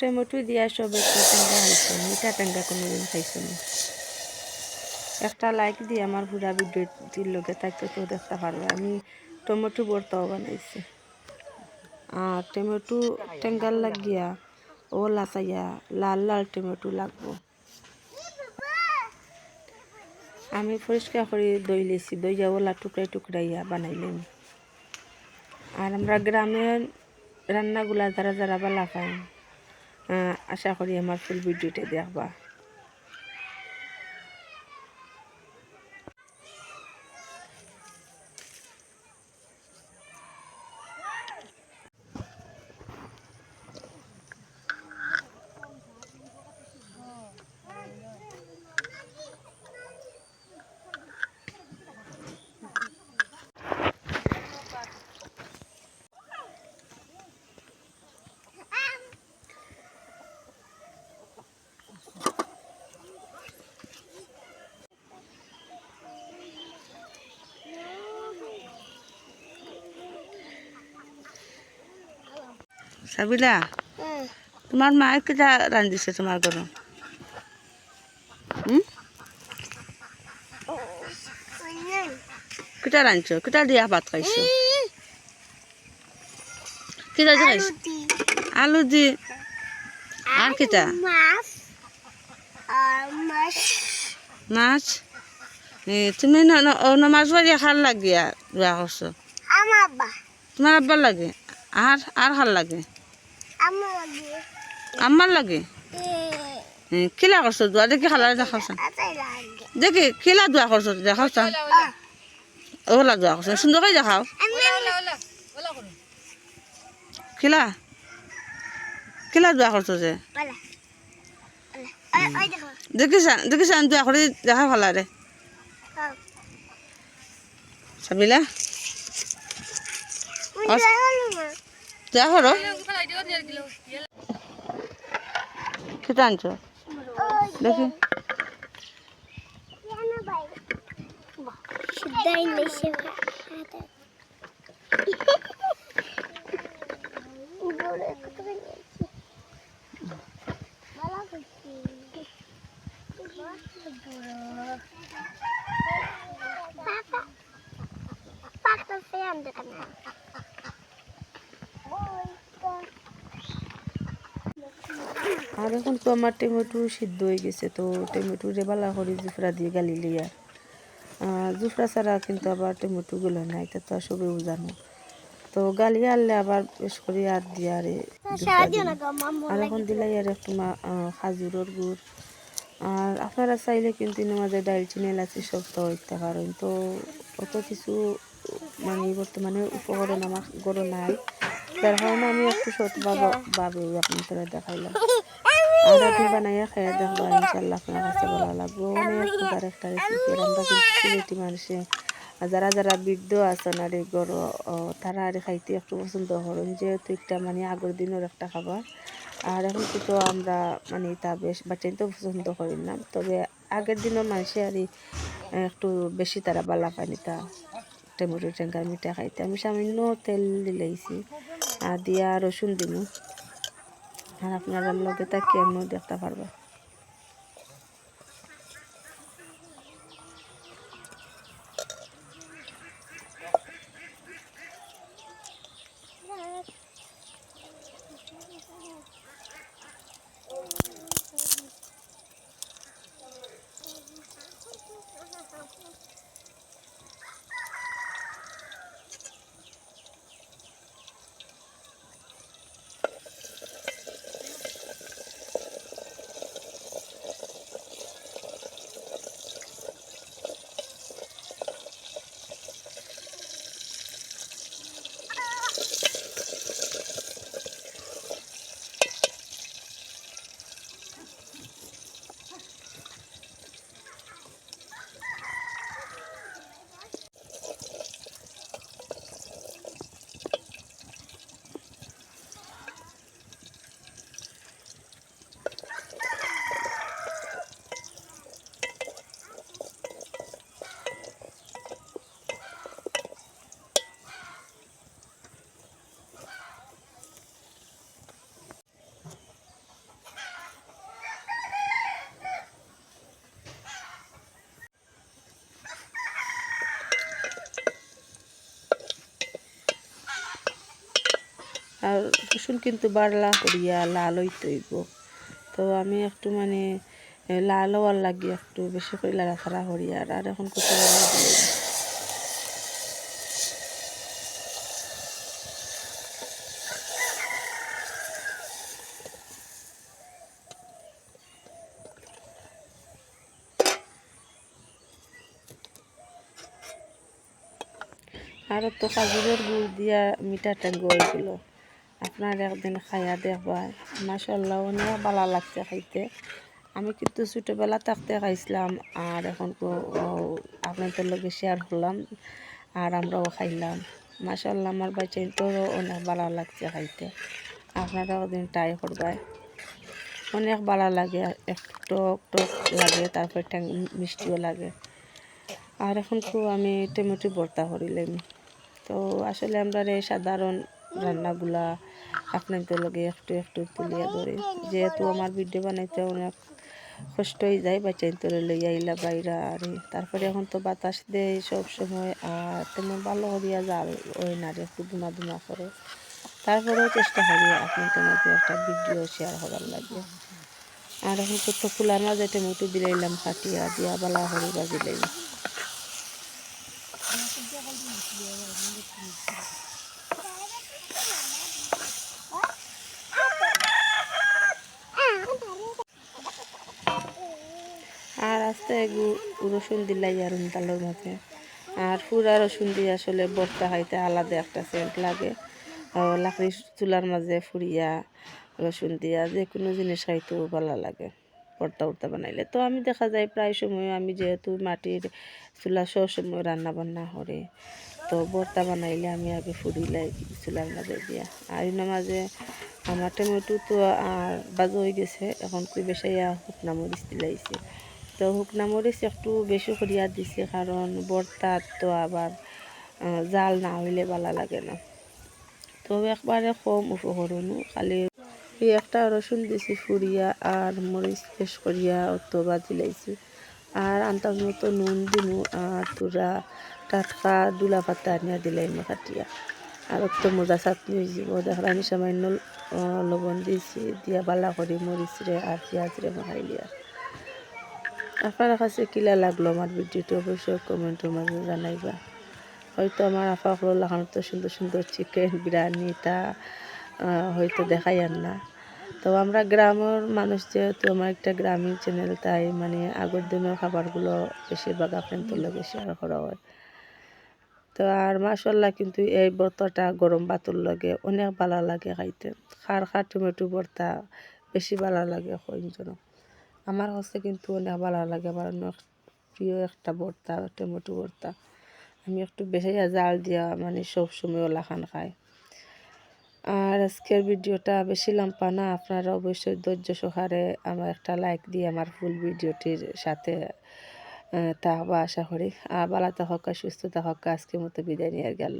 Tomato দিয়া সব একটু টেঙ্গা খাইছো মিঠা টেঙ্গা কোনোদিন খাইছো না। একটা লাইক দিয়ে আমার পুরা ভিডিওটির লোকে থাকতে তো দেখতে পারবে। আমি টমেটো ভর্তাও বানাইছি। আর টমেটো টেঙ্গাল লাগিয়া ও লাচাইয়া লাল লাল টমেটো লাগবো। আমি পরিষ্কার করে দই লেছি। দই ওলা টুকরাই টুকরাইয়া বানাইলাম। আর আমরা গ্রামের রান্নাগুলা যারা যারা বালা খাই আহ, আশা করি আমার ফুল ভিডিওটা দেখবা সাবিলা? তোমার মা কেটা রান্ধিছে তোমার ঘর হুম? কেটা রাঁধছো? কেটা দিয়া ভাত খাইছো? কেটা খাইছো? আলু দি। আর কেটা? মাছ তুমি ন- ন- মাছ বাড়ি খার লাগিয়া বিয়া করছ তোমার আব্বার লাগে? আর আর খার লাগে? আমার লাগে। খিলা? করছ দোয়া দেখি খালা আতাই দেখি খিলা দোয়া করছ দেখাছ ওলা দোয়া করছ সুন্দর করে দেখাও। খিলা খিলা দোয়া করছ যে দেখিছা দেখিছা দোয়া করে দেখা ভালা রে আস- দেখো না দোয়া করো কেটা আনছো দেখি কেন ভাই আর এখন তো আমার টমেটো সিদ্ধ হয়ে গেছে তো টমেটো রে বালা করে জুফরা দিয়ে গালি লিয়া। জুফরা ছাড়া কিন্তু আবার টমেটো গুলো নাই এটা তো সবেও জানো তো গালি আনলে আবার বেশ করে আর দিয়ে আরে। আর এখন দিলাই আর একটু খাজুরের গুড়। আর আপনারা চাইলে কিন্তু এর মাঝে ডালচিনি এলাচি সব তো হইতে পারেন। তো অত কিছু মানে বর্তমানে উপকরণ আমার গরো নাই। যার কারণে আমি একটু সত ভাবে আপনাদের দেখাইলাম। আর আপনি বানাইয়া খাইয়া দেখবা ইনশাল্লাহ আপনার কাছে ভালো লাগবে অনেক মজার একটা রেসিপি আমরা কিন্তু মানুষে যারা যারা বৃদ্ধ আছেন আর এই গরো তারা আর খাইতে একটু পছন্দ করেন যেহেতু একটা মানে আগের দিনের একটা খাবার আর এখন তো আমরা মানে তা বেশ বাচ্চাই তো পছন্দ করি না তবে আগের দিনের মানুষে আর একটু বেশি তারা বালা পানি তা টমেটো টেঙ্গার মিঠা খাইতে আমি সামান্য তেল দিলাইছি আর দিয়া রসুন দিমু আর আপনারা ব্লগে তাকিয়ে আমিও দেখতে পারবা রসুন কিন্তু বাড়লা করিয়া লাল হইতে হইব। তো আমি একটু মানে লাল হওয়ার লাগি একটু বেশি করে লাড়াছাড়া করি আর আর এখন কত আর তো খাজুরের গুড় দিয়া মিঠা ট্যাঙ্গো হয়েছিল আপনার একদিন খাইয়া দেখবা মাসাল্লাহ অনেক ভালো লাগছে খাইতে। আমি কিন্তু ছোটোবেলা থাকতে খাইছিলাম আর এখন আপনাদের লগে শেয়ার করলাম আর আমরাও খাইলাম। মাসাল্লাহ আমার বাচ্চা তো অনেক ভালো লাগছে খাইতে। আপনারা ওদিন ট্রাই করবাই অনেক ভালো লাগে একটু টক টক লাগে, তারপর মিষ্টিও লাগে। আর এখন তো আমি টমেটো ভর্তা করিলাম তো আসলে আমরা এই সাধারণ রান্নাগুলা আপনাদের লগে একটু একটু তুলিয়া ধরি। যেহেতু আমার ভিডিও বানাইতে অনেক কষ্ট হয়ে যায় বাচ্চাই তোরে লইয়া আইলা বাইরা আর। তারপরে এখন তো বাতাস দেয় সব সময়, আর তেমন ভালো করিয়া জাল ওই না রে একটু দুমা দুমা করে। তারপরেও চেষ্টা করি আপনাদের মাঝে একটা ভিডিও শেয়ার হবার লাগে। আর এখন তো ফুলার মাঝে টমেটো দিলাইলাম কাটিয়া দিয়া বালা হরি বাজিলাইলাম আর আস্তে রসুন দিলাই আর ডালের মাঝে আর পুরা রসুন দিয়ে আসলে বর্তা খাইতে আলাদা একটা সেন্ট লাগে। লাকড়ি চুলার মাঝে ফুরিয়া রসুন দিয়া যে কোনো জিনিস খাইতেও ভালো লাগে ভর্তা উর্তা বানাইলে। তো আমি দেখা যায় প্রায় সময় আমি যেহেতু মাটির চুলা সব সময় রান্না বান্না করে, তো ভর্তা বানাইলে আমি আগে ফুরিলাই চুলার মাঝে দিয়া। আর মাঝে আমার টমেটো তো আর বাজো হয়ে গেছে, এখন তুই বেশাইয়া শুকনা মরিচ দিলাইছে। তো শুকনা মরিচ একটু বেশি করিয়া দিছে কারণ বর্তার তো আবার জাল না হইলে ভালো লাগে না। তো একবারে কম উপকরণও খালি একটা রসুন দিছি ফুরিয়া আর মরিচ পেশ করিয়া অত বাজি লাইছি। আর আন্তাজ মতো নুন দিমু আর তোরা টাটকা দুলা পাতা আনিয়া দিলাই মো কাটিয়া। আর অত মজা চাটনি হয়ে যাব দেখলাম সামান্য আহ, লবণ দিয়েছি দিয়া বালা করি মরিচ রে আর পেঁয়াজ রে মাখাইলি আর আপনার কাছে কিলা লাগল আমার ভিডিওটি, অবশ্যই কমেন্টের মাঝে জানাইবা। হয়তো আমার আফা হলো লাগানো তো সুন্দর সুন্দর চিকেন বিরিয়ানি, তা হয়তো দেখাই আর না। তো আমরা গ্রামের মানুষ যেহেতু, আমার একটা গ্রামীণ চ্যানেল তাই মানে আগের দিনের খাবারগুলো বেশিরভাগ আপনাদের লগে শেয়ার করা হয়। তো আর মাসাল্লাহ কিন্তু এই ভর্তাটা গরম ভাতের লগে অনেক ভালো লাগে খাইতে। খার খার টমেটো ভর্তা বেশি ভালো লাগে কইজন আমার কাছে কিন্তু অনেক ভালো লাগে আমার অনেক প্রিয় একটা ভর্তা, টমেটো ভর্তা। আমি একটু বেশি জাল দিয়া মানে সব সময় ওলা খান খাই। আর আজকের ভিডিওটা বেশি লম্বা না, আপনারা অবশ্যই ধৈর্য সহকারে আমার একটা লাইক দিয়ে আমার ফুল ভিডিওটির সাথে তা আশা করি। আর ভালো থাকা, সুস্থ থাকা, আজকের মতো বিদায় নিয়ে গেল